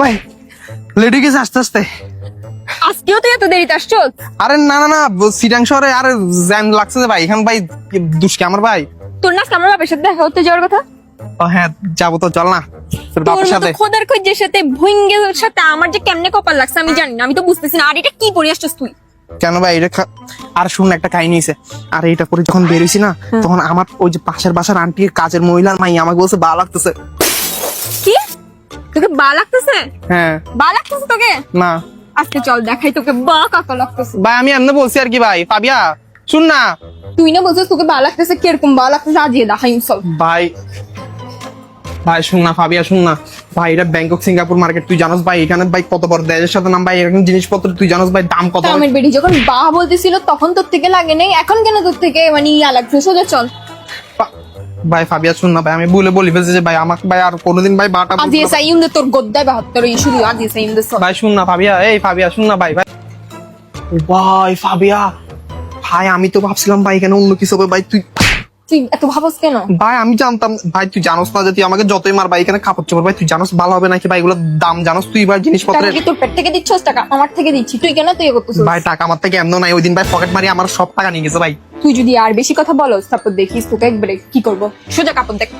ভাই লেডি গেছে আস্তে আস্তে। আজকেও তুই এত দেরিতে আসছো? আরে না না না সিটাং শহরে আরে জ্যাম লাগছে যে ভাই এখন ভাই দুষ্কে আমার ভাই? তোর না আমার বাপের সাথে দেখা করতে যাওয়ার কথা? ও হ্যাঁ যাব তো চল না তোর বাপের সাথে। খোদার খোঁজের সাথে ভুইঙ্গের সাথে আমার যে কেমনে কপাল লাগছে আমি জানি না আমি তো বুঝতেছি না। আর এটা কি পরে আসছিস তুই? কেন ভাই এটা আর শুন একটা কাহিনী হয়েছে আর এটা পরে যখন বেরিয়েছি না তখন আমার ওই যে পাশের বাসার আন্টি কাজের মহিলার মাই আমাকে বলছে বা লাগতেছে। তোকে বা লাগতেছে? হ্যাঁ। বা লাগতেছে তোকে? না। আজকে চল দেখাই তোকে বা কাকা লাগতেছে। ভাই আমি এমনি বলছি আর কি ভাই। পাবিয়া শুন না। তুই না বলছিস তোকে বা লাগতেছে কীরকম বা লাগতেছে আজিয়ে দেখাই চল। ভাই ভাই শুন না ফাবিয়া শুন না। ভাই এটা ব্যাংকক সিঙ্গাপুর মার্কেট তুই জানোস ভাই এখানে ভাই কত বড় দেশের সাথে নাম ভাই এরকম জিনিসপত্র তুই জানোস ভাই দাম কত? আমার বেটি যখন বা বলতেছিল তখন তোর থেকে লাগে নাই এখন কেন তোর থেকে মানে ইয়া লাগছে সোজা চল। ভাই ফাবিয়া শুন না ভাই আমি বলে বলি ফেলছি যে ভাই আমাকে ভাই আর কোনোদিন ভাই বাটা বলতে আজিয়ে হবে- সাই ইউন্দে তোর গদ্দায় বাহাত্তর এই শুধু আজিয়ে সাই ইউন্দে চল। ভাই শুন না ফাবিয়া এই ফাবিয়া শুন না ভাই ভাই। ও ভাই ফাবিয়া। ভাই আমি তো ভাবছিলাম ভাই এখানে অন্য কিছু হবে। ভাই তুই তুই এত ভাবস কেন? ভাই আমি জানতাম ভাই তুই জানোস না যে তুই আমাকে যতই মার ভাই এখানে কাপড় চোপড় ভাই তুই জানোস ভালো হবে নাকি? ভাই এগুলোর দাম জানোস তুই ভাই জিনিসপত্রের কি তোর পেট থেকে দিচ্ছস? টাকা আমার থেকে দিচ্ছি তুই কেন তুই এ করতেছিস? ভাই টাকা আমার থেকে এমন নাই। ওই দিন ভাই পকেট মারি আমার সব টাকা নিয়ে গেছে ভাই। তুই যদি আর বেশি কথা বলস, তারপর দেখিস তোকে একবারে কি করব। সোজা কাপড় দেখ।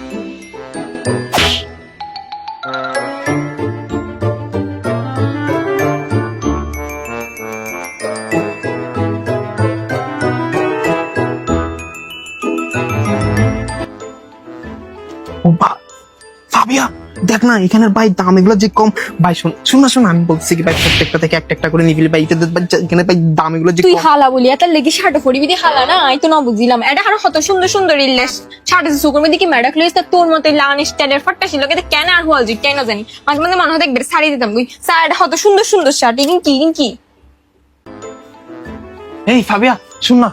দেখ না এখানের ভাই দাম এগুলো যে কম। ভাই শোন শোন না শোন আমি বলছি কি ভাই প্রত্যেকটা থেকে একটা একটা করে নিবি। ভাই ভাই এখানে ভাই দাম এগুলো যে তুই হালা বলি এত লেগে শার্ট পরিবি দি হালা না? আমি তো না বুঝিলাম। এটা আর কত সুন্দর সুন্দর ইল্লেস শার্ট আছে সুকুর মধ্যে কি মেডাক লইস তোর মতো লান স্টাইলের ফট্টা ছিল কিন্তু কেন আর হল জি কেন জানি? মাঝে মাঝে মনে হয় দেখবে শাড়ি দিতাম তুই শার্ট কত সুন্দর সুন্দর শার্ট ইন কি কি? এই ফাবিয়া শুন না।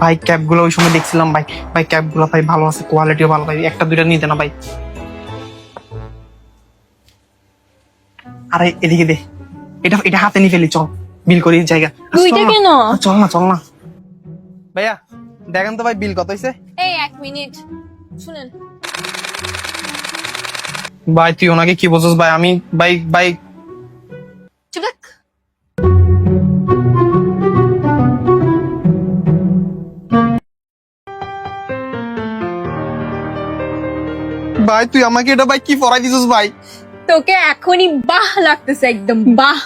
ভাই ক্যাবগুলো ওই সময় দেখছিলাম ভাই। ভাই ক্যাবগুলো ভাই ভালো আছে কোয়ালিটিও ভালো ভাই। একটা দুইটা নিতে না ভাই। আরে এদিকে দে। এটা এটা হাতে নিয়ে ফেলি চল। বিল করি জায়গা। দুইটা চল না। কেন? চল না চল না। ভাইয়া দেখেন তো ভাই বিল কত হয়েছে এই এক মিনিট। শুনেন। ভাই তুই ওনাকে কি বলছিস ভাই? আমি ভাই ভাই। চুপ থাক। ভাই তুই আমাকে এটা ভাই কি পড়াই দিছিস ভাই? তোকে এখনই বাহ লাগতেছে একদম বাহ।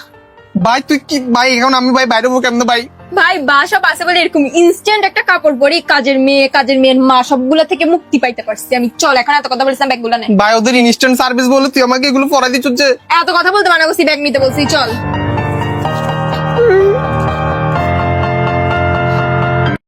ভাই তুই কি ভাই এখন আমি ভাই বাইরে হব কেমন ভাই? ভাই বা সব আছে বলে এরকম ইনস্ট্যান্ট একটা কাপড় পরে কাজের মেয়ে কাজের মেয়ের মা সবগুলো থেকে মুক্তি পাইতে পারছি আমি। চল এখন এত কথা বলছিলাম ব্যাগগুলো নেই ভাই ওদের ইনস্ট্যান্ট সার্ভিস বলে তুই আমাকে এগুলো পরাই দিচ্ছ যে এত কথা বলতে মানা করছি ব্যাগ নিতে বলছি চল।